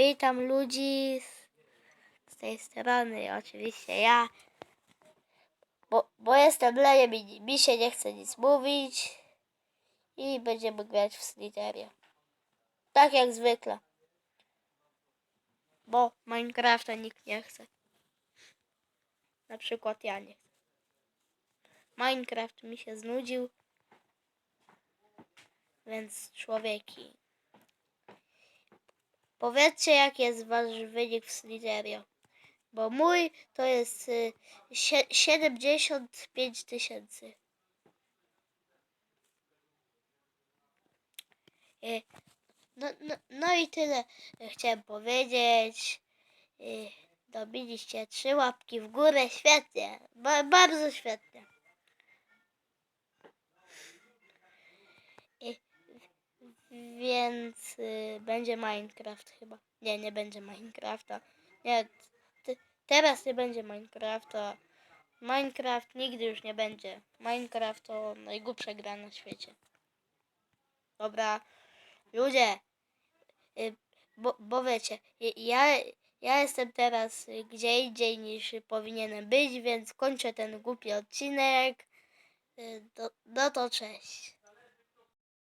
Witam ludzi z, z tej strony, oczywiście ja. Bo, bo jestem lejem i mi się nie chce nic mówić. I będziemy grać w Sliterię. Tak jak zwykle. Bo Minecrafta nikt nie chce. Na przykład ja nie. Minecraft mi się znudził. Więc człowieki. Powiedzcie, jaki jest wasz wynik w Sliderio. Bo mój to jest y, sie- 75 tysięcy. Y, No, no, no i tyle chciałem powiedzieć. Y, Dobiliście trzy łapki w górę. Świetnie. Ba- bardzo świetnie. Y, Więc y, będzie Minecraft chyba. Nie, nie będzie Minecrafta. Nie, teraz nie będzie Minecrafta. Minecraft nigdy już nie będzie. Minecraft to najgłupsza gra na świecie. Dobra, ludzie, y, bo, bo wiecie, y, ja, ja jestem teraz gdzie indziej niż powinienem być, więc kończę ten głupi odcinek. Y, No, no to cześć.